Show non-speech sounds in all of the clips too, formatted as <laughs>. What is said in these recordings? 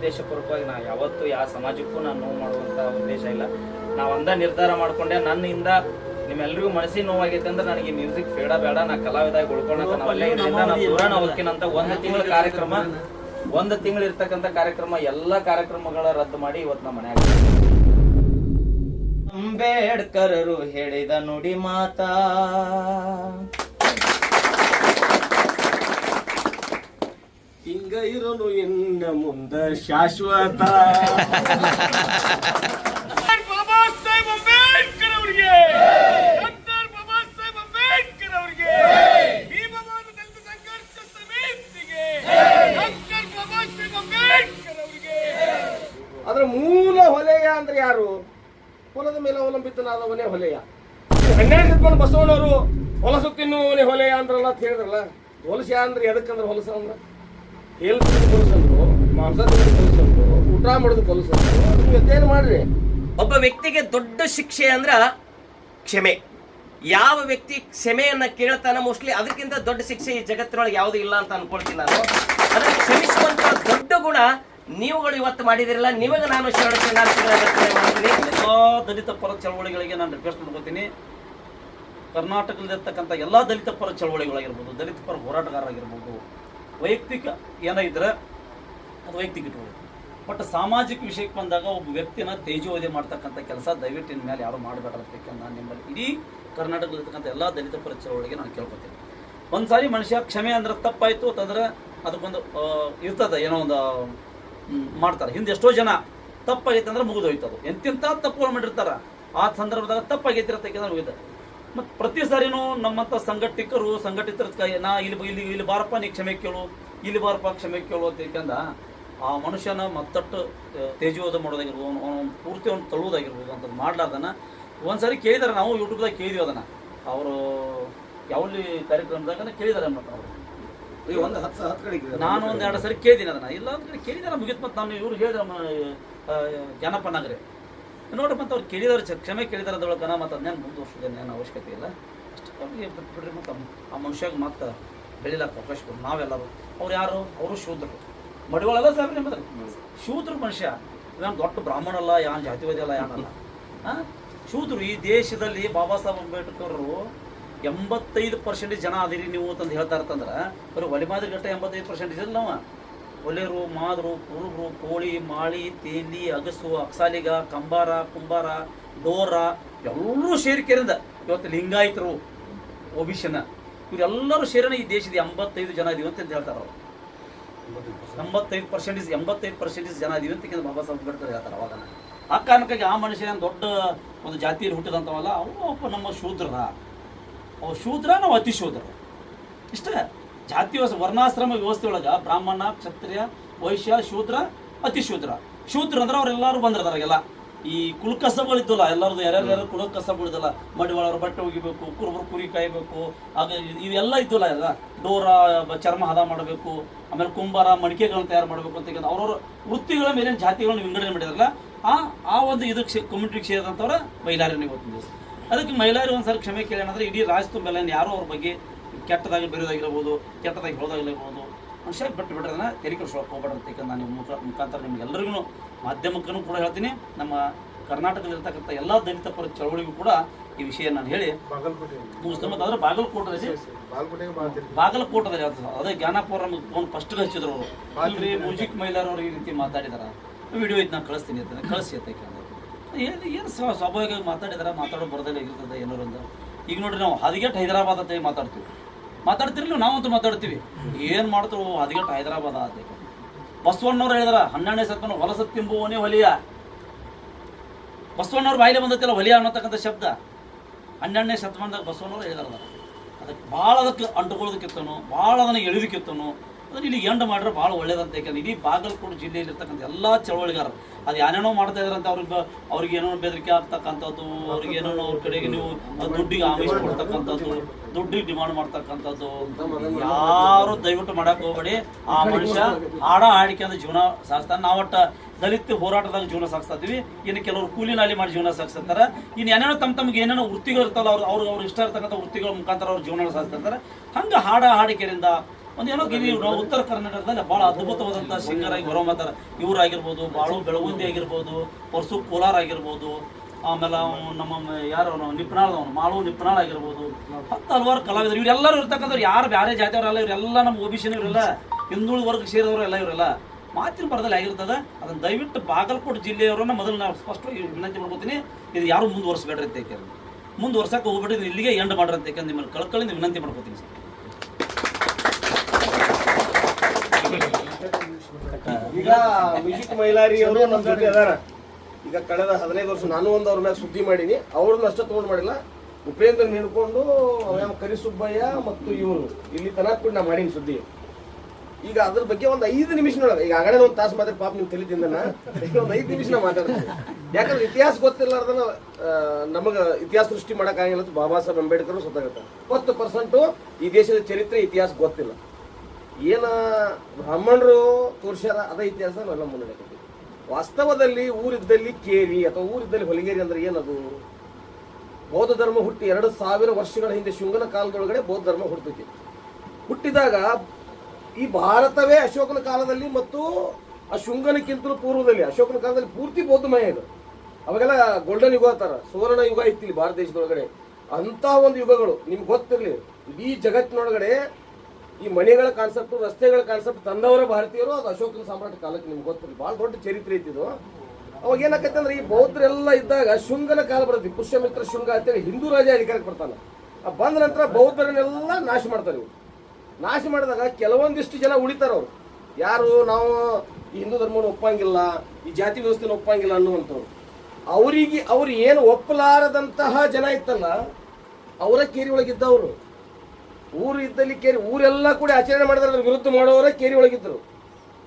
ಉದ್ದೇಶಪೂರ್ವಕವಾಗಿ ನಾ ಯಾವತ್ತೂ ಯಾವ ಸಮಾಜಕ್ಕೂ ನಾನು ನೋವು ಮಾಡುವಂತ ಉದ್ದೇಶ ಇಲ್ಲ. ನಾವು ಅಂದ ನಿರ್ಧಾರ ಮಾಡ್ಕೊಂಡೆ ನನ್ನಿಂದ ನಿಮ್ಮೆಲ್ಲರಿಗೂ ಮನಸ್ಸಿಗೆ ನೋವಾಗೈತೆ ಅಂದ್ರೆ ನನಗೆ ಮ್ಯೂಸಿಕ್ ಫೇಡ ಬೇಡ ನಾ ಕಲಾವಿದಾಗಿ ಉಳ್ಕೊಳಕ ಹೋಗ್ತೀನಂತ ಒಂದು ತಿಂಗಳ ಕಾರ್ಯಕ್ರಮ ಒಂದು ತಿಂಗಳು ಇರ್ತಕ್ಕಂಥ ಕಾರ್ಯಕ್ರಮ ಎಲ್ಲ ಕಾರ್ಯಕ್ರಮಗಳ ರದ್ದು ಮಾಡಿ ಇವತ್ತು ನಮ್ಮ ಮನ್ಯಾಗ ಅಂಬೇಡ್ಕರರು ಹೇಳಿದ ನುಡಿ ಮಾತಾ ಹಿಂಗ ಇರೋನು ಇನ್ನ ಮುಂದ ಶಾಶ್ವತ. ಅದರ ಮೂಲ ಹೊಲೆಯ ಅಂದ್ರೆ ಯಾರು? ಹೊಲದ ಮೇಲೆ ಅವಲಂಬಿತನಾದವನೇ ಹೊಲೆಯ. ಹನ್ನೆರಡು ಬಸವಣ್ಣವರು ಹೊಲಸು ತಿನ್ನುವವನೇ ಹೊಲೆಯ ಅಂದ್ರಲ್ಲ ಅಂತ ಹೇಳಿದ್ರಲ್ಲ. ಹೊಲಸ ಅಂದ್ರೆ ಎದಕ್ಕಂದ್ರೆ ಹೊಲಸ ಅಂದ್ರೆ? ಹೇಲ್ ಕಲಸಂದ್ರು ಮಾಂಸ ಕಲಸಂದ್ರು ಊಟ ಮಾಡೋದು ಕಲಸಂದ್ರು ಅದನ್ನ ವ್ಯತ್ಯಾಸ ಮಾಡ್ರಿ? ಒಬ್ಬ ವ್ಯಕ್ತಿಗೆ ದೊಡ್ಡ ಶಿಕ್ಷೆ ಅಂದ್ರ ಕ್ಷಮೆ. ಯಾವ ವ್ಯಕ್ತಿ ಕ್ಷಮೆಯನ್ನ ಕೇಳ್ತಾನ ಮೋಸ್ಟ್ಲಿ ಅದಕ್ಕಿಂತ ದೊಡ್ಡ ಶಿಕ್ಷೆ ಈ ಜಗತ್ತಿನೊಳಗೆ ಯಾವುದು ಇಲ್ಲ ಅಂತ ಅನ್ಕೊಳ್ತೀನಿ ನಾನು. ಅದನ್ನು ಕ್ಷಮಿಸುವಂತ ದೊಡ್ಡ ಗುಣ ನೀವುಗಳು ಇವತ್ತು ಮಾಡಿದಿರಲ್ಲ ನಿಮಗೆ ನಾನು ಮಾಡ್ತೀನಿ. ಎಲ್ಲಾ ದಲಿತ ಪರ ಚಳವಳಿಗಳಿಗೆ ನಾನು ರಿಕ್ವೆಸ್ಟ್ ಮಾಡ್ಕೋತೀನಿ. ಕರ್ನಾಟಕದಲ್ಲಿರ್ತಕ್ಕಂಥ ಎಲ್ಲ ದಲಿತ ಪರ ಚಳವಳಿಗಳಾಗಿರ್ಬೋದು ದಲಿತ ಪರ ಹೋರಾಟಗಾರರಾಗಿರ್ಬೋದು ವೈಯಕ್ತಿಕ ಏನಿದ್ರೆ ಅದು ವೈಯಕ್ತಿಕ ಇಟ್ಕೊಳ್ಳಿ ಬಟ್ ಸಾಮಾಜಿಕ ವಿಷಯಕ್ಕೆ ಬಂದಾಗ ಒಬ್ಬ ವ್ಯಕ್ತಿನ ತೇಜೋದೆ ಮಾಡ್ತಕ್ಕಂಥ ಕೆಲಸ ದಯವಿಟ್ಟು ಇನ್ನ ಮೇಲೆ ಯಾರು ಮಾಡಬೇಡ್ರಕ್ಕೆ ನಾನು ನಿಮ್ಮಲ್ಲಿ ಇಡೀ ಕರ್ನಾಟಕದಲ್ಲಿರ್ತಕ್ಕಂಥ ಎಲ್ಲ ದಲಿತ ಪರಿಚಯ ಚಳವಳಿಗೆ ನಾನು ಕೇಳ್ಕೊತೀನಿ. ಒಂದ್ಸಾರಿ ಮನುಷ್ಯ ಕ್ಷಮೆ ಅಂದ್ರೆ ತಪ್ಪಾಯಿತು ಅಂತಂದ್ರೆ ಅದಕ್ಕೊಂದು ಇರ್ತದೆ ಏನೋ ಒಂದು ಮಾಡ್ತಾರೆ. ಹಿಂದೆ ಎಷ್ಟೋ ಜನ ತಪ್ಪಾಗೈತೆ ಅಂದ್ರೆ ಮುಗಿದೋಯ್ತದ. ಎಂತೆಂಥ ತಪ್ಪುಗಳು ಮಾಡಿರ್ತಾರ. ಆ ಸಂದರ್ಭದಾಗ ತಪ್ಪಾಗೈತಿ ಅಂತ ಮುಗಿದ ಮತ್ತು ಪ್ರತಿ ಸಾರಿನೂ ನಮ್ಮಂಥ ಸಂಘಟಿಕರು ಸಂಘಟಿತರ ಕೈ ನಾ ಇಲ್ಲಿ ಇಲ್ಲಿ ಇಲ್ಲಿ ಬಾರಪ್ಪ ನೀ ಕ್ಷಮೆ ಕೇಳು ಇಲ್ಲಿ ಬಾರಪ್ಪ ಕ್ಷಮೆ ಕೇಳು ಅಂತ ಏಕೆಂದ ಆ ಮನುಷ್ಯನ ಮತ್ತಟ್ಟು ಆ, ತೇಜೋವಧ ಮಾಡೋದಾಗಿರ್ಬೋದು ಅವನು ಅವ್ನು ಪೂರ್ತಿ ಅವ್ನು ತಳ್ಳುವುದಾಗಿರ್ಬೋದು ಅಂತ ಮಾಡ್ಲಾರ್ದನ. ಒಂದ್ಸರಿ ಕೇಳಿದಾರೆ ನಾವು ಯೂಟ್ಯೂಬ್ದಾಗ ಕೇಳಿದ್ವಿ ಅದನ್ನ. ಅವರು ಯಾವಲ್ಲಿ ಕಾರ್ಯಕ್ರಮದಾಗ ಕೇಳಿದಾರೆ ಮತ್ತು ಅವರು. ಒಂದು ಹತ್ತು ಹತ್ತು ಕಡೆ ನಾನು ಒಂದು ಎರಡು ಸರಿ ಕೇಳಿದ್ದೀನಿ ಅದನ್ನ. ಇಲ್ಲ ಅಂತ ಕೇಳಿದಾರೆ ಮುಗಿತ್ ಮತ್ತೆ ನಾನು ಇವ್ರು ಹೇಳಿದ ಜನಪ ನಗರೆ. ನೋಡ್ರಿ ಮತ್ತು ಅವ್ರು ಕೇಳಿದವ್ರು ಕ್ಷಮೆ ಕೇಳಿದಾರೆ ಗಣ ಮತ್ತು ಅದನ್ನೇನು ಮುಂದುವರ್ಸೋದು ಏನು ಅವಶ್ಯಕತೆ ಇಲ್ಲ. ಅಷ್ಟು ಅವ್ರಿಗೆ ಬಿಟ್ಬಿಡ್ರಿ ಮತ್ತೆ ಆ ಮನುಷ್ಯಾಗ ಮತ್ತೆ ಬೆಳಿಲಕ್ಕ ಅವಕಾಶ ಕೊಡು ನಾವೆಲ್ಲರೂ. ಅವ್ರು ಯಾರು? ಅವರು ಶೂದ್ರರು. ಮಡಿವಾಳಲ್ಲ ಸರ್ ನಿಮ್ಮದ್ರಿ ಶೂದ್ರ ಮನುಷ್ಯ. ಇವನು ದೊಡ್ಡ ಬ್ರಾಹ್ಮಣ ಅಲ್ಲ ಯಾನ್ ಜಾತಿವಾದಿ ಅಲ್ಲ ಯಾನಲ್ಲ ಆ? ಶೂದ್ರು ಈ ದೇಶದಲ್ಲಿ ಬಾಬಾ ಸಾಹೇಬ್ ಅಂಬೇಡ್ಕರ್ ಎಂಬತ್ತೈದು ಪರ್ಸೆಂಟೇಜ್ ಜನ ಅದಿರಿ ನೀವು ಅಂತಂದು ಹೇಳ್ತಾ ಇರ್ತಂದ್ರೆ ಬರೀ ಒಲೆ ಮಾದರಿ ಗಟ್ಟ ಎಂಬತ್ತೈದು ಪರ್ಸೆಂಟೇಜ್ ಅಲ್ಲಿ ನಾವು ಒಲೆರು, ಮಾದರು, ಕುರುಬರು, ಕೋಳಿ, ಮಾಳಿ, ತೇಲಿ ಅಗಸು ಅಕ್ಸಾಲಿಗ, ಕಂಬಾರ, ಕುಂಬಾರ, ಡೋರ, ಎಲ್ಲರೂ ಸೇರಿಕೆರಿಂದ ಇವತ್ತು ಲಿಂಗಾಯತರು ಒಬಿಷನ ಇವರೆಲ್ಲರೂ ಸೇರಿನ ಈ ದೇಶದ ಎಂಬತ್ತೈದು ಜನ ಇದೀವಿ ಅಂತ ಹೇಳ್ತಾರೆ ಅವರು. ಎಂಬತ್ತೈದು ಪರ್ಸೆಂಟೇಜ್ ಎಂಬತ್ತೈದು ಪರ್ಸೆಂಟೇಜ್ ಜನ ಇದೀವಿ ಅಂತ ಬಾಬಾ ಸಾಹೇಬ್ ಅಂಬೇಡ್ಕರ್ ಹೇಳ್ತಾರೆ ಅವಾಗ. ಆ ಕಾರಣಕ್ಕಾಗಿ ಆ ಮನುಷ್ಯನ ದೊಡ್ಡ ಒಂದು ಜಾತಿಯಲ್ಲಿ ಹುಟ್ಟಿದಂಥವಲ್ಲ ಒಬ್ಬ ನಮ್ಮ ಶೂದ್ರ ಅವ ಶೂದ್ರ, ನಾವು ಅತಿ ಶೂದ್ರ ಇಷ್ಟೇ. ಜಾತಿ ವ್ಯವಸ್ಥೆ, ವರ್ಣಾಶ್ರಮ ವ್ಯವಸ್ಥೆ ಒಳಗೆ ಬ್ರಾಹ್ಮಣ, ಕ್ಷತ್ರಿಯ, ವೈಶ್ಯ, ಶೂದ್ರ ಅತಿ ಶೂದ್ರ ಶೂದ್ರ ಅಂದ್ರೆ ಅವರೆಲ್ಲರೂ ಬಂದಿರ್ತಾರಾಗೆಲ್ಲ ಈ ಕುಲಕಸಗಳಿದ್ದಲ್ಲ ಎಲ್ಲರದು ಯಾರ್ಯಾರು ಕುಲಕಸಗಳಿದ್ದಲ್ಲ ಮಡಿವಾಳ ಮಡಿವಾಳವ್ರ ಬಟ್ಟೆ ಒಗಿಬೇಕು, ಕುರುಬರು ಕುರಿ ಕಾಯಬೇಕು ಇ- ಇವೆಲ್ಲ ಇದ್ದಲ್ಲ ಎಲ್ಲ. ಡೋರ ಚರ್ಮ ಹದ ಮಾಡಬೇಕು, ಆಮೇಲೆ ಕುಂಬಾರ, ಮಡಿಕೆಗಳನ್ನ ತಯಾರು ಮಾಡಬೇಕು ಅಂತ ಅವ್ರವ್ರ ವೃತ್ತಿಗಳ ಮೇಲಿನ ಜಾತಿಗಳನ್ನ ವಿಂಗಡಣೆ ಮಾಡಿದಾರಲ್ಲ, ಆ ಆ ಒಂದು ಇದಕ್ಕೆ ಕಮ್ಯುನಿಟಿಗೆ ಸೇರಿದಂಥವ್ರ ಮೈಲಾರಿನ ಇವತ್ತಿನ ದಿವಸ. ಅದಕ್ಕೆ ಮಹಿಳೆಯರು ಒಂದ್ಸರಿ ಕ್ಷಮೆ ಕೇಳೋಣಂದ್ರೆ ಇಡೀ ರಾಜ್ಯ ತುಂಬೆಲ್ಲ ಯಾರೋ ಅವ್ರ ಬಗ್ಗೆ ಕೆಟ್ಟದಾಗಿ ಬೆರೆಯೋದಾಗಿರ್ಬೋದು ಕೆಟ್ಟದಾಗಿ ಹೇಳೋದಾಗಿರ್ಬೋದು. ಮನುಷ್ಯ ಬಿಟ್ಟು ಬಿಡ್ರದನ್ನ ತೆರಿಗೆ ಕೆಡಿಸ್ಕೊಳಕ್ಕೆ ಹೋಗ್ಬೇಡ್ರಿ ಅಂತ ನಾನು ನಿಮ್ಮ ಮುಖ ಮುಖಾಂತರ ನಿಮಗೆಲ್ಲರಿಗೂ ಮಾಧ್ಯಮಕ್ಕೂ ಕೂಡ ಹೇಳ್ತೀನಿ. ನಮ್ಮ ಕರ್ನಾಟಕದಲ್ಲಿರ್ತಕ್ಕಂಥ ಎಲ್ಲ ದಲಿತ ಪರ ಚಳವಳಿಗೂ ಕೂಡ ಈ ವಿಷಯ ನಾನು ಹೇಳಿ ಬಾಗಲಕೋಟೆ ಮತ್ತು ಅಂದ್ರೆ ಬಾಗಲಕೋಟದಲ್ಲಿ ಬಾಗಲಕೋಟದಲ್ಲಿ ಅದೇ ಜ್ಞಾನಪುರ ಫೋನ್ ಫಸ್ಟ್ ಹಚ್ಚಿದ್ರು ಅವರು. ಮ್ಯೂಸಿಕ್ ಮೈಲಾರವ್ರು ಈ ರೀತಿ ಮಾತಾಡಿದಾರ. ವಿಡಿಯೋ ಇದು ನಾನು ಕಳಿಸ್ತೀನಿ ಅಂತ ಕಳಿಸಿ ಅಂತ ಏನು ಏನು ಸ್ವ- ಸ್ವಾಭಾವಿಕವಾಗಿ ಮಾತಾಡಿದಾರ? ಮಾತಾಡೋ ಬರದಲ್ಲಿ ಇರ್ತದೆ ಏನಾರು ಒಂದು ಈಗ ನೋಡ್ರಿ ನಾವು ಹದಿಗೆಟ್ ಹೈದರಾಬಾದ್ ಅಂತ ಮಾತಾಡ್ತೀವಿ. ಮಾತಾಡ್ತಿರ್ಲಿ ನಾವಂತೂ ಮಾತಾಡ್ತೀವಿ. ಏನು ಮಾಡ್ತಾರೋ ಹದಿಗೆಟ್ ಹೈದರಾಬಾದ್ ಆದ್ರೆ ಬಸವಣ್ಣವ್ರು ಹೇಳಿದ್ರ, ಹನ್ನೆರಡನೇ ಸತ್ವನ ಹೊಲಸ ತಿಂಬುವನೇ ಹೊಲಿಯ ಬಸವಣ್ಣವ್ರ ಬಾಯಿಲೆ ಬಂದತ್ತಲ್ಲ ಹೊಲಿಯ ಅನ್ನತಕ್ಕಂಥ ಶಬ್ದ. ಹನ್ನೆರಡನೇ ಶತಮಾನದಾಗ ಬಸವಣ್ಣವ್ರು ಹೇಳಿದಾರ ಅದಕ್ಕೆ ಭಾಳ ಅದಕ್ಕೆ ಅಂಟುಕೊಳ್ಳೋದಕ್ಕಿತ್ತನು, ಭಾಳ ಅದನ್ನು ಎಳೆದಕ್ಕಿತ್ತನು ಅದನ್ನ ಇಲ್ಲಿ ಎಂಡ್ ಮಾಡಿದ್ರೆ ಭಾಳ ಒಳ್ಳೇದಂತ ಯಾಕಂದ್ರೆ ಇಡೀ ಬಾಗಲಕೋಟೆ ಜಿಲ್ಲೆಯಲ್ಲಿ ಇರ್ತಕ್ಕಂಥ ಎಲ್ಲ ಚಳವಳಿಗಾರರು. ಅದು ಏನೇನೋ ಮಾಡ್ತಾ ಇದಾರೆ ಅಂತ ಅವ್ರಿಗೆ ಅವ್ರಿಗೆ ಏನೋ ಬೆದರಿಕೆ ಆಗ್ತಕ್ಕಂಥದ್ದು, ಅವ್ರಿಗೆ ಏನೋ ಅವ್ರ ಕಡೆಗೆ ನೀವು ದುಡ್ಡಿಗೆ ಆಮಿಷ ಕೊಡ್ತಕ್ಕಂಥದ್ದು, ದುಡ್ಡಿಗೆ ಡಿಮಾಂಡ್ ಮಾಡ್ತಕ್ಕಂಥದ್ದು. ಯಾರು ದಯವಿಟ್ಟು ಮಾಡಕ್ ಹೋಗ್ಬೇಡಿ. ಆ ಮನುಷ್ಯ ಆಡ ಆಡಿಕೆ ಅಂದ್ರೆ ಜೀವನ ಸಾಗಿಸ್ತಾನೆ. ನಾವಟ್ಟ ದಲಿತ ಹೋರಾಟದಾಗ ಜೀವನ ಸಾಗಿಸ್ತಾ ಇದೀವಿ ಇನ್ನು ಕೆಲವರು ಕೂಲಿ ನಾಲಿ ಮಾಡಿ ಜೀವನ ಸಾಗಿಸ್ತಾರೆ ಇನ್ನು ಏನೇನೋ ತಮ್ಮ ತಮ್ಗೆ ಏನೇನೋ ವೃತ್ತಿಗಳು ಇರ್ತಲ್ಲ, ಅವ್ರು ಅವ್ರು ಅವ್ರು ಇಷ್ಟ ಇರ್ತಕ್ಕಂಥ ವೃತ್ತಿಗಳ ಮುಖಾಂತರ ಅವ್ರ ಜೀವನ ಸಾಗಿಸ್ತಾ ಇರ್ತಾರೆ ಹಂಗೆ ಹಾಡ ಹಾಡಿಕೆಯಿಂದ ಒಂದು ಏನೋ ಗಿರಿ ನಾವು ಉತ್ತರ ಕರ್ನಾಟಕದಲ್ಲಿ ಬಹಳ ಅದ್ಭುತವಾದಂತಹ ಸಿಂಗರ್ ಆಗಿ ಮಾತಾರ ಇವರಾಗಿರ್ಬೋದು, ಬಾಳು ಬೆಳಗುಂದಿ ಆಗಿರ್ಬೋದು, ಪರ್ಸು ಕೋಲಾರ ಆಗಿರ್ಬೋದು, ಆಮೇಲೆ ನಮ್ಮ ಯಾರು ನಿಪ್ನಾಳದವನು ಮಾಳು ನಿಪ್ನಾಳ್ ಆಗಿರ್ಬೋದು. ಹತ್ತು ಹಲವಾರು ಕಲಾವಿದರು. ಇವರೆಲ್ಲರೂ ಇರ್ತಕ್ಕಂಥವ್ರು ಯಾರು? ಬೇರೆ ಜಾತಿಯವರಲ್ಲ ಇವರೆಲ್ಲ ನಮ್ಮ ಒಬಿಸಿನ ಇವರೆಲ್ಲ ಹಿಂದುಳಿದ ವರ್ಗ ಸೇರಿದವರು ಎಲ್ಲ ಇವರೆಲ್ಲ ಮಾತಿನ ಪರದಲ್ಲಿ ಆಗಿರ್ತದೆ. ಅದನ್ನ ದಯವಿಟ್ಟು ಬಾಗಲಕೋಟೆ ಜಿಲ್ಲೆಯವರನ್ನ ಮೊದಲು ನಾವು ಸ್ಪಷ್ಟವಾಗಿ ವಿನಂತಿ ಮಾಡ್ಕೊತೀನಿ. ಇದು ಯಾರು ಮುಂದುವರ್ಸ್ಬೇಡ್ರಿ ಅಂತ ಮುಂದುವರ್ಸಕ್ಕೆ ಹೋಗ್ಬಿಟ್ಟು ಇಲ್ಲಿಗೆ ಎಂಡ್ ಮಾಡ್ರಿ ಅಂತ ನಿಮ್ಮಲ್ಲಿ ಕಳ್ಕೊಳ್ಳಿ ವಿನಂತಿ ಮಾಡ್ಕೊತೀನಿ ಸರ್. ಈಗ ಮ್ಯೂಸಿಕ್ ಮೈಲಾರಿ ಅವರು ನಮ್ಮ ಜೊತೆ ಅದಾರ ಈಗ ಕಳೆದ ಹದಿನೈದು ವರ್ಷ ನಾನು ಒಂದು ಅವ್ರ ಸುದ್ದಿ ಮಾಡೀನಿ. ಅವ್ರನ್ನ ಅಷ್ಟೇ ತಗೊಂಡ್ ಮಾಡಿಲ್ಲ. ಉಪೇಂದ್ರ ಹಿಡ್ಕೊಂಡು ಅವ ಕರಿಸುಬ್ಬಯ್ಯ ಮತ್ತು ಇವರು. ಇಲ್ಲಿ ತನಕ ಕೂಡ ನಾ ಮಾಡೀನಿ ಸುದ್ದಿ. ಈಗ ಅದ್ರ ಬಗ್ಗೆ ಒಂದು ಐದು ನಿಮಿಷನೊಳಗೆ ಈಗ ಆಗಡೆ ಒಂದು ತಾಸು ಮಾತ್ರ ಪಾಪ ನಿಮ್ಗೆ ತಿಳಿತಿಂದನ ಈಗ ಒಂದು ಐದು ನಿಮಿಷ ನಾ ಮಾತಾಡ್ತೀನಿ. ಯಾಕಂದ್ರೆ ಇತಿಹಾಸ ಗೊತ್ತಿಲ್ಲಾರ್ದ ನಮಗೆ ಇತಿಹಾಸ ಸೃಷ್ಟಿ ಮಾಡೋಕ್ಕಾಗಿಲ್ಲ ಬಾಬಾ ಸಾಹೇಬ್ ಅಂಬೇಡ್ಕರ್ ಗೊತ್ತಾಗುತ್ತೆ ಇಪ್ಪತ್ತು ಪರ್ಸೆಂಟು ಈ ದೇಶದ ಚರಿತ್ರೆ ಇತಿಹಾಸ ಗೊತ್ತಿಲ್ಲ. ಏನ ಬ್ರಾಹ್ಮಣರು ತೋರ್ಸ್ಯಾರ, ಅದ ಇತಿಹಾಸ ನಾವೆಲ್ಲ ಮುನ್ನಡೆಕತ್ತೀವಿ ವಾಸ್ತವದಲ್ಲಿ ಊರಿದ್ದಲ್ಲಿ ಕೇರಿ ಅಥವಾ ಊರಿದ್ದಲ್ಲಿ ಹೊಲಿಗೇರಿ ಅಂದ್ರೆ ಏನದು? ಬೌದ್ಧ ಧರ್ಮ ಹುಟ್ಟಿ ಎರಡು ಸಾವಿರ ವರ್ಷಗಳ ಹಿಂದೆ ಶುಂಗನ ಕಾಲದೊಳಗಡೆ ಬೌದ್ಧ ಧರ್ಮ ಹುಟ್ಟುತ್ತೆ ಹುಟ್ಟಿದಾಗ ಈ ಭಾರತವೇ ಅಶೋಕನ ಕಾಲದಲ್ಲಿ ಮತ್ತು ಆ ಶುಂಗನಕ್ಕಿಂತಲೂ ಪೂರ್ವದಲ್ಲಿ, ಅಶೋಕನ ಕಾಲದಲ್ಲಿ ಪೂರ್ತಿ ಬೌದ್ಧಮಯ ಇದು. ಅವಾಗೆಲ್ಲ ಗೋಲ್ಡನ್ ಯುಗ ಅಂತಾರ, ಸುವರ್ಣ ಯುಗ ಇತ್ತು ಭಾರತ ದೇಶದೊಳಗಡೆ. ಅಂತ ಒಂದು ಯುಗಗಳು, ನಿಮ್ಗೆ ಗೊತ್ತಿರಲಿ, ಇಡೀ ಜಗತ್ತಿನೊಳಗಡೆ ಈ ಮನೆಗಳ ಕಾನ್ಸೆಪ್ಟ್ ರಸ್ತೆಗಳ ಕಾನ್ಸೆಪ್ಟ್ ತಂದವರ ಭಾರತೀಯರು, ಅದು ಅಶೋಕನ ಸಾಮ್ರಾಟ ಕಾಲಕ್ಕೆ ನಿಮ್ಗೆ ಗೊತ್ತಿಲ್ಲ. ಭಾಳ ದೊಡ್ಡ ಚರಿತ್ರೆ ಐತಿದು ಅವಾಗ ಏನಾಗತ್ತೆ ಅಂದ್ರೆ ಈ ಬೌದ್ಧರೆಲ್ಲ ಇದ್ದಾಗ ಶುಂಗನ ಕಾಲ ಬರುತ್ತೆ ಪುಷ್ಯಮಿತ್ರ ಶುಂಗ ಅಂತೇಳಿ ಹಿಂದೂ ರಾಜ ಅಧಿಕಾರಕ್ಕೆ ಬರ್ತಾನೆ. ಆ ಬಂದ ನಂತರ ಬೌದ್ಧರನ್ನೆಲ್ಲ ನಾಶ ಮಾಡ್ತಾರೆ ಇವರು. ನಾಶ ಮಾಡಿದಾಗ ಕೆಲವೊಂದಿಷ್ಟು ಜನ ಉಳಿತಾರ ಅವರು. ಯಾರು ನಾವು ಈ ಹಿಂದೂ ಧರ್ಮವನ್ನು ಒಪ್ಪಂಗಿಲ್ಲ, ಈ ಜಾತಿ ವ್ಯವಸ್ಥೆನ ಒಪ್ಪಂಗಿಲ್ಲ ಅನ್ನುವಂಥವ್ರು. ಅವರಿಗೆ ಅವ್ರು ಏನು ಒಪ್ಪಲಾರದಂತಹ ಜನ ಇತ್ತಲ್ಲ, ಅವರ ಕೇರಿ ಒಳಗಿದ್ದವರು. ಊರು ಇದ್ದಲ್ಲಿ ಕೇರಿ, ಊರೆಲ್ಲ ಕೂಡ ಆಚರಣೆ ಮಾಡಿದ್ರೆ ಅದ್ರ ವಿರುದ್ಧ ಮಾಡೋರೇ ಕೇರಿ ಒಳಗಿದ್ರು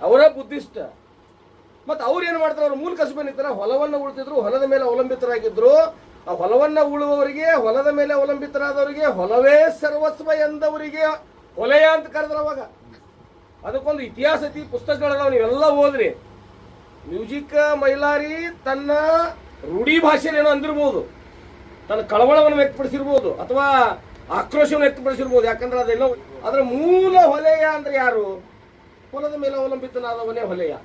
ಅವರೇ ಬುದ್ಧಿಷ್ಟ ಮತ್ತು ಅವ್ರು ಏನು ಮಾಡ್ತಾರೆ? ಅವ್ರ ಮೂಲ ಕಸುಬನಿತ್ತರ ಹೊಲವನ್ನು ಉಳ್ತಿದ್ರು, ಹೊಲದ ಮೇಲೆ ಅವಲಂಬಿತರಾಗಿದ್ದರು ಆ ಹೊಲವನ್ನು ಉಳುವವರಿಗೆ, ಹೊಲದ ಮೇಲೆ ಅವಲಂಬಿತರಾದವರಿಗೆ ಹೊಲವೇ ಸರ್ವಸ್ವ ಎಂದವರಿಗೆ ಹೊಲೆಯ ಅಂತ ಕರೆದ್ರು ಅವಾಗ. ಅದಕ್ಕೊಂದು ಇತಿಹಾಸ ಐತಿ ಪುಸ್ತಕಗಳದಾವ ನೀವೆಲ್ಲ ಓದ್ರಿ. ಮ್ಯೂಸಿಕ್ ಮೈಲಾರಿ ತನ್ನ ರೂಢಿ ಭಾಷೆನೇನೋ ಅಂದಿರ್ಬೋದು. ತನ್ನ ಕಳವಳವನ್ನು ವ್ಯಕ್ತಪಡಿಸಿರ್ಬೋದು. ಅಥವಾ ಆಕ್ರೋಶವನ್ನು ವ್ಯಕ್ತಪಡಿಸಿರ್ಬೋದು. ಯಾಕಂದ್ರೆ ಅದೆಲ್ಲ ಅದರ ಮೂಲ ಹೊಲೆಯ ಅಂದ್ರೆ ಯಾರು? ಹೊಲದ ಮೇಲೆ ಅವಲಂಬಿತನಾದವನೇ ಹೊಲೆಯ.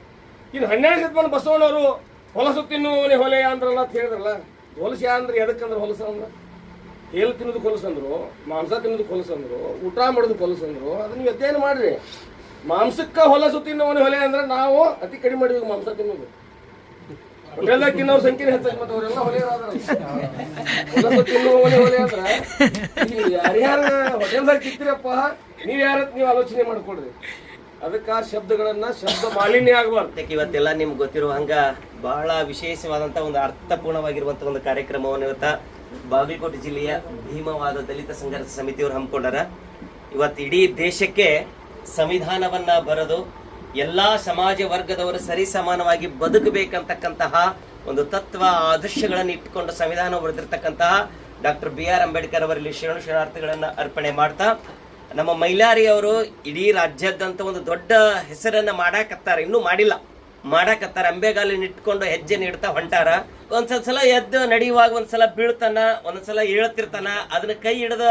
ಇನ್ನು ಹನ್ನೆರಡು ಶತಮಾನ ಬಸವಣ್ಣವರು ಹೊಲಸು ತಿನ್ನುವವನೇ ಹೊಲೆಯ ಅಂದ್ರಲ್ಲ ಅಂತ ಹೇಳಿದ್ರಲ್ಲ? ಹೊಲಸ ಅಂದ್ರೆ ಎದಕ್ಕಂದ್ರೆ ಹೊಲಸ ಅಂದ್ರೆ? ಹೇಲು ತಿನ್ನೋದು ಹೊಲಸಂದ್ರು ಮಾಂಸ ತಿನ್ನೋದು ಹೊಲಸಂದ್ರು ಊಟ ಮಾಡೋದು ಹೊಲಸಂದ್ರು ಅದನ್ನ ಅಧ್ಯಯನ ಮಾಡ್ರಿ. ಮಾಂಸಕ್ಕ ಹೊಲಸು ತಿನ್ನುವನೇ ಹೊಲೆ ಅಂದ್ರೆ ನಾವು ಅತಿ ಕಡಿಮೆ ಮಾಡಿದ್ವಿ ಮಾಂಸ ತಿನ್ನೋದು. ಹೋಟೆಲ್ದಾಗ ತಿನ್ನೋರ್ ಸಂಖ್ಯೆ ಹೆಚ್ಚಾಗಿ ಮತ್ತೆ ಅವರೆಲ್ಲ ಹೊಲೆ ತಿನ್ನುವವನೇ ಹೊಲೆ ಅಂದ್ರ ನೀವು ಯಾರ್ಯಾರ ಹೋಟೆಲ್ದಾಗ ತಿಂತೀರಪ್ಪ, ನೀವ್ ಯಾರ ನೀವು ಆಲೋಚನೆ ಮಾಡ್ಕೊಡ್ರಿ ಅದಕ್ಕೆ ಆ ಶಬ್ದಗಳನ್ನ ಶಬ್ದ ಮಾಲಿನ್ಯ ಆಗಬಾರ್ದು. ಇವತ್ತೆಲ್ಲ ನಿಮ್ಗೆ ಗೊತ್ತಿರುವ ಹಂಗ ಬಹಳ ವಿಶೇಷವಾದಂತ ಒಂದು ಅರ್ಥಪೂರ್ಣವಾಗಿರುವಂತ ಒಂದು ಕಾರ್ಯಕ್ರಮವನ್ನು ಇವತ್ತ ಬಾಗಲಕೋಟೆ ಜಿಲ್ಲೆಯ ಭೀಮವಾದ ದಲಿತ ಸಂಘರ್ಷ ಸಮಿತಿಯವರು ಹಮ್ಮಿಕೊಂಡಾರ. ಇವತ್ತು ಇಡೀ ದೇಶಕ್ಕೆ ಸಂವಿಧಾನವನ್ನ ಬರೆದು ಎಲ್ಲಾ ಸಮಾಜ ವರ್ಗದವರು ಸರಿ ಸಮಾನವಾಗಿ ಬದುಕಬೇಕಂತಕ್ಕಂತಹ ಒಂದು ತತ್ವ, ಆದರ್ಶಗಳನ್ನು ಇಟ್ಟುಕೊಂಡು ಸಂವಿಧಾನ ಬರೆದಿರ್ತಕ್ಕಂತಹ ಡಾಕ್ಟರ್ ಬಿ ಆರ್ ಅಂಬೇಡ್ಕರ್ ಅವರಲ್ಲಿ ಶರಣು ಶರಣಾರ್ಥಿಗಳನ್ನ ಅರ್ಪಣೆ ಮಾಡ್ತಾ, ನಮ್ಮ ಮೈಲಾರಿ ಅವರು ಇಡೀ ರಾಜ್ಯಾದ್ಯಂತ ಒಂದು ದೊಡ್ಡ ಹೆಸರನ್ನ ಮಾಡಾಕತ್ತಾರೆ. ಇನ್ನೂ ಮಾಡಿಲ್ಲ. ಮಾಡಾಕತ್ತಾರ. ಅಂಬೆಗಾಲಿನ ಇಟ್ಕೊಂಡು ಹೆಜ್ಜೆ ನೀಡ್ತಾ ಹೊಂಟಾರ. ಒಂದ್ಸಲ ಸಲ ಎದ್ದು ನಡೆಯುವಾಗ ಒಂದ್ಸಲ ಬೀಳ್ತಾನ ಒಂದೊಂದ್ಸಲ ಏಳ್ತಿರ್ತಾನ, ಅದನ್ನ ಕೈ ಹಿಡಿದು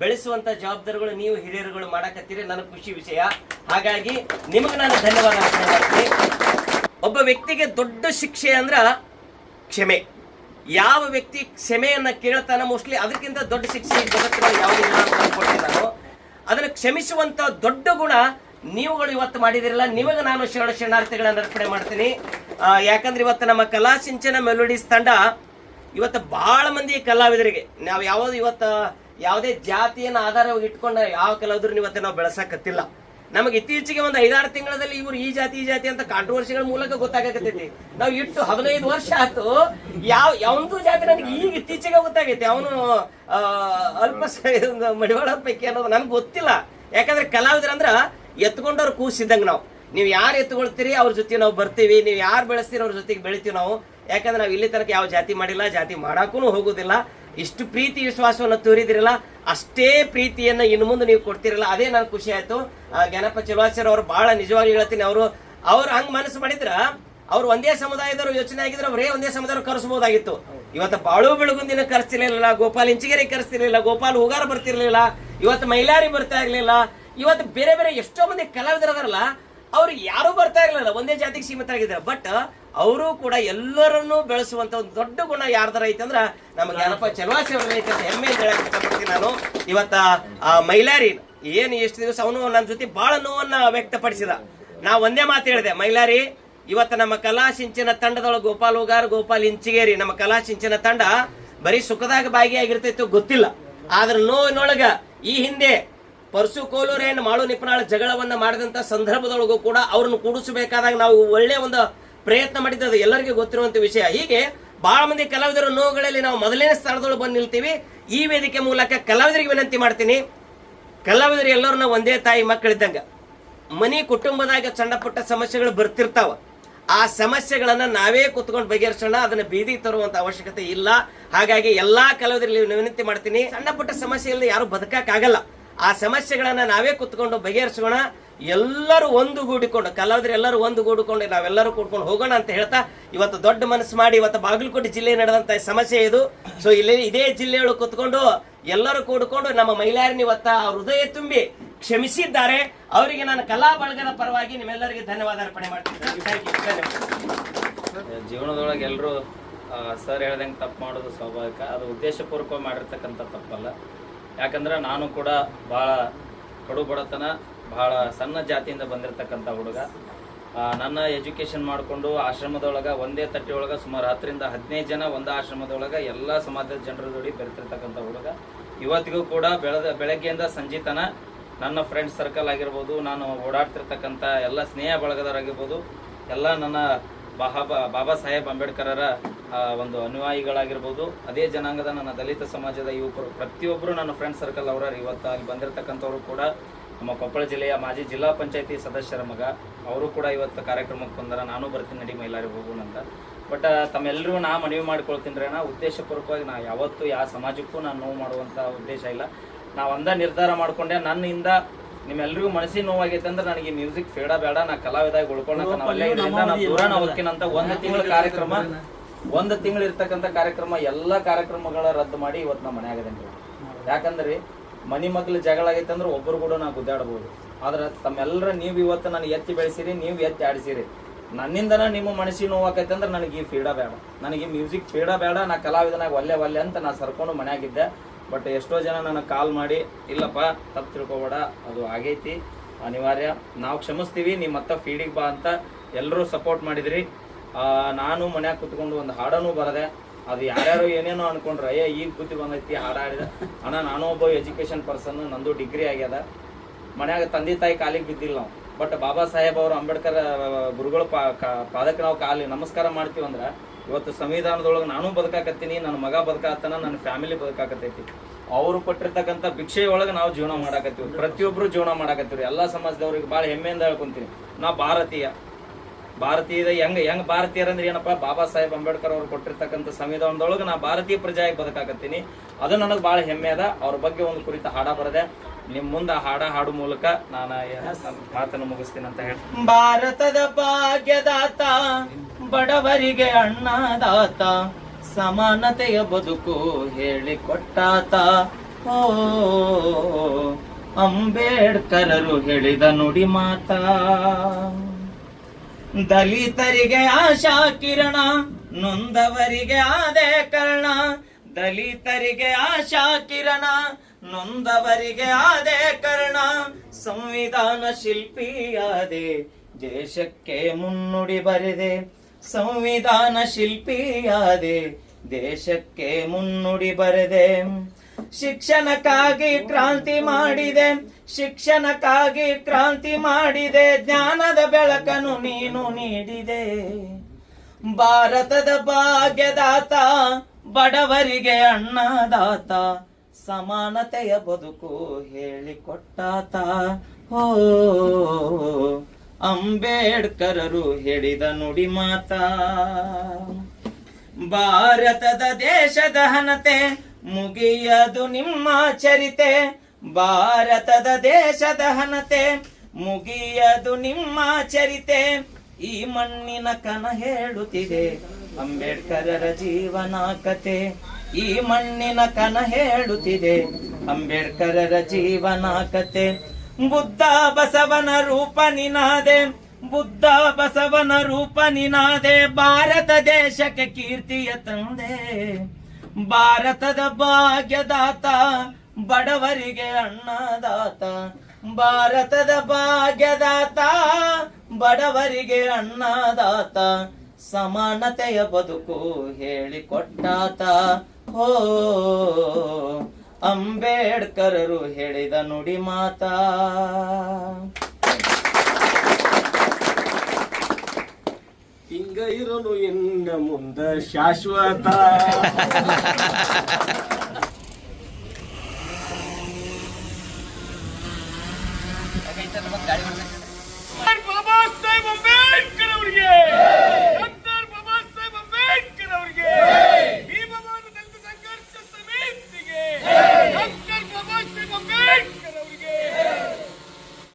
ಬೆಳೆಸುವಂತ ಜವಾಬ್ದಾರಿಗಳು ನೀವು ಹಿರಿಯರುಗಳು ಮಾಡಕತ್ತೀರಿ ನನಗೆ ಖುಷಿ ವಿಷಯ. ಹಾಗಾಗಿ ನಿಮಗೆ ನಾನು ಧನ್ಯವಾದ ಮಾಡ್ತೀನಿ. ಒಬ್ಬ ವ್ಯಕ್ತಿಗೆ ದೊಡ್ಡ ಶಿಕ್ಷೆ ಅಂದ್ರ ಕ್ಷಮೆ. ಯಾವ ವ್ಯಕ್ತಿ ಕ್ಷಮೆಯನ್ನ ಕೇಳ್ತಾನ ಮೋಸ್ಟ್ಲಿ ಅದಕ್ಕಿಂತ ದೊಡ್ಡ ಶಿಕ್ಷೆ ಜಗತ್ತಿನಲ್ಲಿ ಯಾವುದಿಲ್ಲ ಅಂತ ನಾನು. ಅದನ್ನು ಕ್ಷಮಿಸುವಂತ ದೊಡ್ಡ ಗುಣ ನೀವುಗಳು ಇವತ್ತು ಮಾಡಿದಿರಲ್ಲ, ನಿಮಗೆ ನಾನು ಶರಣ ಶರಣಾರ್ಥಿಗಳನ್ನ ಅರ್ಪಣೆ ಮಾಡ್ತೀನಿ. ಯಾಕಂದ್ರೆ ಇವತ್ತು ನಮ್ಮ ಕಲಾ ಸಿಂಚನ ಮೆಲೋಡಿಸ್ ತಂಡ ಇವತ್ತು ಭಾಳ ಮಂದಿ ಕಲಾವಿದರಿಗೆ, ನಾವು ಯಾವುದು ಇವತ್ತು ಯಾವುದೇ ಜಾತಿಯನ್ನು ಆಧಾರವಾಗಿ ಇಟ್ಕೊಂಡು ಯಾವ ಕಲಾವಿದ್ರು ಇವತ್ತೆ ನಾವು ಬೆಳೆಸಕತ್ತಿಲ್ಲ. ನಮಗೆ ಇತ್ತೀಚೆಗೆ ಒಂದು ಐದಾರು ತಿಂಗಳಲ್ಲಿ ಇವರು ಈ ಜಾತಿ ಈ ಜಾತಿ ಅಂತ ಕಾಂಟ್ರವರ್ಸಿಗಳ ಮೂಲಕ ಗೊತ್ತಾಗಕತ್ತೈತಿ. ನಾವು ಇಟ್ಟು ಹದಿನೈದು ವರ್ಷ ಆಯ್ತು, ಯಾವ, ಯಾವೊಂದು ಜಾತಿ ನನಗೆ ಈಗ ಇತ್ತೀಚೆಗೆ ಗೊತ್ತಾಗೈತಿ. ಅವನು ಅಲ್ಪ ಮಡಿವಾಳ ಪೈಕಿ ಅನ್ನೋದು ನನಗೆ ಗೊತ್ತಿಲ್ಲ. ಯಾಕಂದ್ರೆ ಕಲಾವಿದ್ರಂದ್ರ ಎತ್ಕೊಂಡವ್ರು ಕೂಸಿದ್ದಂಗೆ ನಾವು. ನೀವು ಯಾರು ಎತ್ಕೊಳ್ತೀರಿ ಅವ್ರ ಜೊತೆ ನಾವು ಬರ್ತೀವಿ. ನೀವು ಯಾರು ಬೆಳೆಸ್ತೀರಿ ಅವ್ರ ಜೊತೆಗೆ ಬೆಳಿತೀವಿ ನಾವು. ಯಾಕಂದ್ರೆ ನಾವು ಇಲ್ಲಿ ತನಕ ಯಾವ ಜಾತಿ ಮಾಡಿಲ್ಲ, ಜಾತಿ ಮಾಡಕ್ಕೂ ಹೋಗೋದಿಲ್ಲ. ಇಷ್ಟು ಪ್ರೀತಿ ವಿಶ್ವಾಸವನ್ನು ತೋರಿದಿರಲ್ಲ, ಅಷ್ಟೇ ಪ್ರೀತಿಯನ್ನ ಇನ್ನು ಮುಂದೆ ನೀವು ಕೊಡ್ತಿರಲ್ಲ. ಅದೇ ನನಗೆ ಖುಷಿ ಆಯ್ತು. ಗಣಪ ಅವ್ರು ಅವರು ಬಹಳ ನಿಜವಾಗಿ ಹೇಳ್ತೀನಿ. ಅವರು, ಅವ್ರು ಹಂಗ್ ಮನಸ್ಸು ಮಾಡಿದ್ರ, ಅವ್ರು ಒಂದೇ ಸಮುದಾಯದವರು ಯೋಚನೆ ಆಗಿದ್ರೆ ಅವರೇ ಒಂದೇ ಸಮುದಾಯ ಕರೆಸಬಹುದಾಗಿತ್ತು ಇವತ್ತು ಬಾಳು ಬೆಳಗುಂದಿನ ಕರೆಸ್ತಿರ್ಲಿಲ್ಲ, ಗೋಪಾಲ್ ಇಂಚಿಗೆರೆ ಕರೆಸ್ತಿರ್ಲಿಲ್ಲ, ಗೋಪಾಲ್ ಹೂಗಾರ ಬರ್ತಿರ್ಲಿಲ್ಲ, ಇವತ್ತು ಮೈಲಾರಿ ಬರ್ತಾ ಇರ್ಲಿಲ್ಲ. ಇವತ್ತು ಬೇರೆ ಬೇರೆ ಎಷ್ಟೋ ಮಂದಿ ಕಲಾವಿದರದಾರಲ್ಲ, ಅವ್ರು ಯಾರು ಬರ್ತಾ ಇರಲಿಲ್ಲ. ಒಂದೇ ಜಾತಿಗೆ ಸೀಮಿತ ಆಗಿದ್ದಾರೆ ಬಟ್ ಅವರು ಕೂಡ ಎಲ್ಲರನ್ನೂ ಬೆಳೆಸುವಂತ ಒಂದು ದೊಡ್ಡ ಗುಣ ಯಾರ್ದಾರ ಐತೆ ಅಂದ್ರೆ ನಮ್ಮ ಜ್ಞಾನಪ್ಪ ಚಲವಾಸಿ ಅವ್ರ ಐತೆ ಅಂತ ಹೆಮ್ಮೆ ಹೇಳಕ್ ಇಷ್ಟಪಡ್ತೀನಿ ನಾನು. ಇವತ್ತ, ಆ, ಮೈಲಾರಿ, ಏನು ಎಷ್ಟು ದಿವಸ ಅವನು ನನ್ನ ಜೊತೆ ಬಹಳ ನೋವನ್ನ ವ್ಯಕ್ತಪಡಿಸಿದ. ನಾ ಒಂದೇ ಮಾತು ಹೇಳಿದೆ, ಮೈಲಾರಿ, ಇವತ್ತು ನಮ್ಮ ಕಲಾ ಸಿಂಚನ ತಂಡದೊಳಗೆ ಗೋಪಾಲ್ ಉಗಾರ್ ಗೋಪಾಲ್ ಇಂಚಿಗೇರಿ ನಮ್ಮ ಕಲಾ ಸಿಂಚನ ತಂಡ ಬರೀ ಸುಖದಾಗ ಭಾಗಿಯಾಗಿರ್ತೈತೋ ಗೊತ್ತಿಲ್ಲ. ಆದ್ರ ನೋವಿನೊಳಗ ಈ ಹಿಂದೆ ಪರಸು ಕೋಲೂರೇನ್ ಮಾಳು ನಿಪುಣಾಳ ಜಗಳವನ್ನ ಮಾಡಿದಂತ ಸಂದರ್ಭದೊಳಗೂ ಕೂಡ ಅವ್ರನ್ನ ಕೂಡಿಸಬೇಕಾದಾಗ ನಾವು ಒಳ್ಳೆ ಒಂದು ಪ್ರಯತ್ನ ಮಾಡಿದ್ದು ಅದು ಎಲ್ಲರಿಗೂ ಗೊತ್ತಿರುವಂತ ವಿಷಯ. ಹೀಗೆ ಬಹಳ ಮಂದಿ ಕಲಾವಿದರ ನೋವುಗಳಲ್ಲಿ ನಾವು ಮೊದಲನೇ ಸ್ಥಳದೊಳಗೆ ಬಂದು ನಿಲ್ತೀವಿ. ಈ ವೇದಿಕೆ ಮೂಲಕ ಕಲಾವಿದರಿಗೆ ವಿನಂತಿ ಮಾಡ್ತೀನಿ. ಕಲಾವಿದರು ಎಲ್ಲರನ್ನ ಒಂದೇ ತಾಯಿ ಮಕ್ಕಳಿದ್ದಂಗೆ. ಮನೆ ಕುಟುಂಬದಾಗ ಸಣ್ಣ ಪುಟ್ಟ ಸಮಸ್ಯೆಗಳು ಬರ್ತಿರ್ತಾವ. ಆ ಸಮಸ್ಯೆಗಳನ್ನ ನಾವೇ ಕುತ್ಕೊಂಡು ಬಗೆಹರಿಸೋಣ. ಅದನ್ನ ಬೀದಿಗೆ ತರುವಂತ ಅವಶ್ಯಕತೆ ಇಲ್ಲ. ಹಾಗಾಗಿ ಎಲ್ಲಾ ಕಲಾವಿದರಲ್ಲಿ ವಿನಂತಿ ಮಾಡ್ತೀನಿ. ಸಣ್ಣ ಪುಟ್ಟ ಸಮಸ್ಯೆಯಲ್ಲಿ ಯಾರು ಬದುಕಕ್ಕಾಗಲ್ಲ. ಆ ಸಮಸ್ಯೆಗಳನ್ನ ನಾವೇ ಕುತ್ಕೊಂಡು ಬಗೆಹರಿಸೋಣ ಎಲ್ಲರೂ ಒಂದುಗೂಡಿಕೊಂಡು ಕಲಾವಿದರು ಎಲ್ಲರೂ ಒಂದುಗೂಡಿಕೊಂಡು ನಾವೆಲ್ಲರೂ ಕೂಡ್ಕೊಂಡು ಹೋಗೋಣ ಅಂತ ಹೇಳ್ತಾ ಇವತ್ತು ದೊಡ್ಡ ಮನಸ್ಸು ಮಾಡಿ ಇವತ್ತು ಬಾಗಲಕೋಟೆ ಜಿಲ್ಲೆ ನಡೆದಂತ ಸಮಸ್ಯೆ ಇದು. ಸೊ ಇಲ್ಲಿ ಇದೇ ಜಿಲ್ಲೆಯೊಳಗೆ ಕುತ್ಕೊಂಡು ಎಲ್ಲರೂ ಕೂಡಿಕೊಂಡು ನಮ್ಮ ಮಹಿಳೆಯರನ್ನ ಇವತ್ತ ಹೃದಯ ತುಂಬಿ ಕ್ಷಮಿಸಿದ್ದಾರೆ. ಅವರಿಗೆ ನಾನು ಕಲಾ ಬಳಗದ ಪರವಾಗಿ ನಿಮ್ಮೆಲ್ಲರಿಗೆ ಧನ್ಯವಾದ ಅರ್ಪಣೆ ಮಾಡ್ತೀನಿ. ಜೀವನದೊಳಗೆ ಎಲ್ಲರೂ ಸರ್ ಹೇಳ್ದಂಗೆ ತಪ್ಪು ಮಾಡೋದು ಸ್ವಾಭಾವಿಕ. ಅದು ಉದ್ದೇಶಪೂರ್ವಕವಾಗಿ ಮಾಡಿರ್ತಕ್ಕಂಥ ತಪ್ಪಲ್ಲ. ಯಾಕಂದ್ರೆ ನಾನು ಕೂಡ ಭಾಳ ಕಡು ಬಡತನ ಭಾಳ ಸಣ್ಣ ಜಾತಿಯಿಂದ ಬಂದಿರತಕ್ಕಂಥ ಹುಡುಗ. ನನ್ನ ಎಜುಕೇಷನ್ ಮಾಡಿಕೊಂಡು ಆಶ್ರಮದೊಳಗೆ ಒಂದೇ ತಟ್ಟೆಯೊಳಗೆ ಸುಮಾರು ಹತ್ತರಿಂದ ಹದಿನೈದು ಜನ ಒಂದೇ ಆಶ್ರಮದೊಳಗೆ ಎಲ್ಲ ಸಮಾಜದ ಜನರ ಜೋಡಿ ಬೆರೆತಿರ್ತಕ್ಕಂಥ ಹುಡುಗ. ಇವತ್ತಿಗೂ ಕೂಡ ಬೆಳೆದ, ಬೆಳಗ್ಗೆಯಿಂದ ಸಂಜೆ ನನ್ನ ಫ್ರೆಂಡ್ ಸರ್ಕಲ್ ಆಗಿರ್ಬೋದು, ನಾನು ಓಡಾಡ್ತಿರ್ತಕ್ಕಂಥ ಎಲ್ಲ ಸ್ನೇಹ ಬಳಗದವರಾಗಿರ್ಬೋದು, ಎಲ್ಲ ನನ್ನ ಬಾಬಾ ಬಾಬಾ ಸಾಹೇಬ್ ಅಂಬೇಡ್ಕರರ ಒಂದು ಅನುಯಾಯಿಗಳಾಗಿರ್ಬೋದು. ಅದೇ ಜನಾಂಗದ ನನ್ನ ದಲಿತ ಸಮಾಜದ ಯುವಕರು ಪ್ರತಿಯೊಬ್ಬರು ನನ್ನ ಫ್ರೆಂಡ್ ಸರ್ಕಲ್ ಅವರ ಇವತ್ತು ಅಲ್ಲಿ ಬಂದಿರತಕ್ಕಂಥವ್ರು ಕೂಡ ನಮ್ಮ ಕೊಪ್ಪಳ ಜಿಲ್ಲೆಯ ಮಾಜಿ ಜಿಲ್ಲಾ ಪಂಚಾಯತಿ ಸದಸ್ಯರ ಮಗ. ಅವರು ಕೂಡ ಇವತ್ತು ಕಾರ್ಯಕ್ರಮಕ್ಕೆ ಬಂದಾರ. ನಾನು ಬರ್ತೀನಿ ನಡಿ ಮೈಲಾರಿ ಹೋಗೋಣ ಅಂತ ಬಟ್ ತಮ್ಮೆಲ್ಲರೂ ನಾ ಮನವಿ ಮಾಡ್ಕೊಳ್ತೀನಿ ರೀ ಉದ್ದೇಶಪೂರ್ವಕವಾಗಿ ನಾ ಯಾವತ್ತೂ ಯಾವ ಸಮಾಜಕ್ಕೂ ನಾನು ನೋವು ಮಾಡುವಂಥ ಉದ್ದೇಶ ಇಲ್ಲ. ನಾವು ಅಂದ ನಿರ್ಧಾರ ಮಾಡಿಕೊಂಡೆ. ನನ್ನಿಂದ ನಿಮ್ಮೆಲ್ರಿಗೂ ಮನಸ್ಸಿನ ನೋವಾಗೈತೆ ಅಂದ್ರೆ ನನಗೆ ಮ್ಯೂಸಿಕ್ ಫೇಡ ಬೇಡ ನಾ ಕಲಾವಿದಾಗಿ ಉಳ್ಕೊಂಡಂತ ಒಂದ್ ಇದರಿಂದ ನಾ ದೂರ ಹೋಗ್ತೀನಂತ ಒಂದು ತಿಂಗಳ ಕಾರ್ಯಕ್ರಮ ಒಂದು ತಿಂಗಳು ಇರ್ತಕ್ಕಂಥ ಕಾರ್ಯಕ್ರಮ ಎಲ್ಲಾ ಕಾರ್ಯಕ್ರಮಗಳ ರದ್ದು ಮಾಡಿ ಇವತ್ತು ನಾ ಮನೆ ಆಗದೇನ್ರಿ ಯಾಕಂದ್ರೆ ಮನಿ ಮಗ್ಳು ಜಗಳ ಆಗೈತೆ ಅಂದ್ರೆ ಒಬ್ಬರು ಕೂಡ ನಾ ಗುದ್ದಾಡಬಹುದು ಆದ್ರೆ ತಮ್ಮೆಲ್ಲರ ನೀವು ಇವತ್ತು ನನಗೆ ಎತ್ತಿ ಬೆಳೆಸಿರಿ ನೀವು ಎತ್ತಿ ಆಡಿಸಿರಿ. ನನ್ನಿಂದನ ನಿಮ್ಮ ಮನಸ್ಸಿನ ನೋವಾಕೈತೆ ಅಂದ್ರೆ ನನಗೆ ಈ ಫೀಡ ಬೇಡ. ನನಗೆ ಮ್ಯೂಸಿಕ್ ಫೀಡ ಬೇಡ ನಾ ಕಲಾವಿದನಾಗ ಒಲ್ಲೆ ಒಲ್ಲೆ ಅಂತ ನಾ ಸರ್ಕೊಂಡು ಮನ್ಯಾಗಿದ್ದೆ. ಬಟ್ ಎಷ್ಟೋ ಜನ ನನಗೆ ಕಾಲ್ ಮಾಡಿ, ಇಲ್ಲಪ್ಪ, ತಪ್ಪು ತಿಳ್ಕೊಬೇಡ, ಅದು ಆಗೈತಿ, ಅನಿವಾರ್ಯ. ನಾವು ಕ್ಷಮಿಸ್ತೀವಿ ನೀವು ಮತ್ತೆ ಫೀಡಿಗೆ ಬಾ ಅಂತ ಎಲ್ಲರೂ ಸಪೋರ್ಟ್ ಮಾಡಿದ್ರಿ. ನಾನು ಮನ್ಯಾಗ ಕುತ್ಕೊಂಡು ಒಂದು ಹಾಡನೂ ಬರದೆ, ಅದು ಯಾರ್ಯಾರು ಏನೇನೋ ಅನ್ಕೊಂಡ್ರೆ, ಅಯ್ಯ, ಈಗ ಬುದ್ಧಿ ಬಂದೈತಿ, ಹಾಡ ಹಾಡಿದ. ಅಣ್ಣ, ನಾನು ಒಬ್ಬ ಎಜುಕೇಶನ್ ಪರ್ಸನ್ ನಂದು ಡಿಗ್ರಿ ಆಗ್ಯದ. ಮನ್ಯಾಗ ತಂದೆ ತಾಯಿ ಕಾಲಿಗೆ ಬಿದ್ದಿಲ್ಲ ನಾವು. ಬಟ್ ಬಾಬಾ ಸಾಹೇಬ್ ಅವರು ಅಂಬೇಡ್ಕರ್ ಗುರುಗಳ ಪಾದಕ್ಕೆ ನಾವು ಕಾಲಿ, ನಮಸ್ಕಾರ ಮಾಡ್ತೀವಿ ಅಂದ್ರೆ ಇವತ್ತು ಸಂವಿಧಾನದೊಳಗೆ ನಾನು ಬದುಕಾಕತ್ತೀನಿ ನನ್ನ ಮಗ ಬದುಕಾತನ ನನ್ನ ಫ್ಯಾಮಿಲಿ ಬದುಕಾಕತ್ತೈತಿ. ಅವರು ಕೊಟ್ಟಿರ್ತಕ್ಕಂಥ ಭಿಕ್ಷೆಯೊಳಗೆ ನಾವು ಜೀವನ ಮಾಡಾಕತ್ತೀವಿ. ಪ್ರತಿಯೊಬ್ಬರು ಜೀವನ ಮಾಡಾಕತ್ತೀವಿ ಎಲ್ಲ ಸಮಾಜದವ್ರಿಗೆ ಭಾಳ ಹೆಮ್ಮೆಯಿಂದ ಹೇಳ್ಕೊಂತೀನಿ. ನಾ ಭಾರತೀಯ. ಭಾರತೀಯದ ಹೆಂಗ್ ಹೆಂಗ್ ಭಾರತೀಯರ ಅಂದ್ರೆ ಏನಪ್ಪ? ಬಾಬಾ ಸಾಹೇಬ್ ಅಂಬೇಡ್ಕರ್ ಅವ್ರು ಕೊಟ್ಟಿರ್ತಕ್ಕಂಥ ಸಂವಿಧಾನದೊಳಗೆ ನಾ ಭಾರತೀಯ ಪ್ರಜೆಯಾಗಿ ಬದುಕಾಕತ್ತೀನಿ. ಅದು ನನಗೆ ಭಾಳ ಹೆಮ್ಮೆ ಅದ. ಅವ್ರ ಬಗ್ಗೆ ಒಂದು ಕುರಿತ ಹಾಡ ಬರದೆ ನಿಮ್ ಮುಂದೆ ಹಾಡ ಹಾಡು ಮೂಲಕ ನಾನು ಮಾತನ್ನು ಮುಗಿಸ್ತೀನಿ ಅಂತ ಹೇಳಿ ಭಾರತದ ಭಾಗ್ಯದಾತ ಬಡವರಿಗೆ ಅಣ್ಣದಾತ, ಸಮಾನತೆಯ ಬದುಕು ಹೇಳಿಕೊಟ್ಟಾತ. ಓ ಅಂಬೇಡ್ಕರರು ಹೇಳಿದ ನುಡಿ ಮಾತ. ದಲಿತರಿಗೆ ಆಶಾ ಕಿರಣ, ನೊಂದವರಿಗೆ ಆದೇ ಕರ್ಣ. ದಲಿತರಿಗೆ ಆಶಾ ಕಿರಣ, ನೊಂದವರಿಗೆ ಆದೇ ಕರ್ಣ. ಸಂವಿಧಾನ ಶಿಲ್ಪಿಯಾದೆ, ದೇಶಕ್ಕೆ ಮುನ್ನುಡಿ ಬರೆದೆ. ಸಂವಿಧಾನ ಶಿಲ್ಪಿಯಾದೆ ದೇಶಕ್ಕೆ ಮುನ್ನುಡಿ ಬರೆದೆ. ಶಿಕ್ಷಣಕ್ಕಾಗಿ ಕ್ರಾಂತಿ ಮಾಡಿದೆ. ಶಿಕ್ಷಣಕ್ಕಾಗಿ ಕ್ರಾಂತಿ ಮಾಡಿದೆ. ಜ್ಞಾನದ ಬೆಳಕನ್ನು ನೀನು ನೀಡಿದೆ. ಭಾರತದ ಭಾಗ್ಯದಾತ, ಬಡವರಿಗೆ ಅನ್ನದಾತ ಸಮಾನತೆಯ ಬದುಕು ಹೇಳಿಕೊಟ್ಟಾತ. ಓ ಅಂಬೇಡ್ಕರರು ಹೇಳಿದ ನುಡಿ ಮಾತಾ. ಭಾರತದ ದೇಶದ ಹನತೆ ಮುಗಿಯದು ನಿಮ್ಮ ಚರಿತೆ. ಭಾರತದ ದೇಶದ ಹನತೆ ಮುಗಿಯದು ನಿಮ್ಮ ಚರಿತೆ. ಈ ಮಣ್ಣಿನ ಕನ ಹೇಳುತ್ತಿದೆ ಅಂಬೇಡ್ಕರರ ಜೀವನ ಕತೆ. ಈ ಮಣ್ಣಿನ ಕನ ಹೇಳುತ್ತಿದೆ ಅಂಬೇಡ್ಕರರ ಜೀವನ ಕತೆ. ಬುದ್ಧ ಬಸವನ ರೂಪ ನಿನಾದೆ, ಬುದ್ಧ ಬಸವನ ರೂಪ ನಿನಾದೆ, ಭಾರತ ದೇಶಕ್ಕೆ ಕೀರ್ತಿಯ ತಂದೆ. ಭಾರತದ ಭಾಗ್ಯದಾತ, ಬಡವರಿಗೆ ಅನ್ನದಾತ. ಭಾರತದ ಭಾಗ್ಯದಾತ, ಬಡವರಿಗೆ ಅನ್ನದಾತ. ಸಮಾನತೆಯ ಬದುಕು ಹೇಳಿಕೊಟ್ಟಾತ. ಹೋ ಅಂಬೇಡ್ಕರರು ಹೇಳಿದ ನುಡಿ ಮಾತಾ. ಹಿಂಗ ಇರೋನು ಇನ್ನ ಮುಂದ ಶಾಶ್ವತ. <laughs>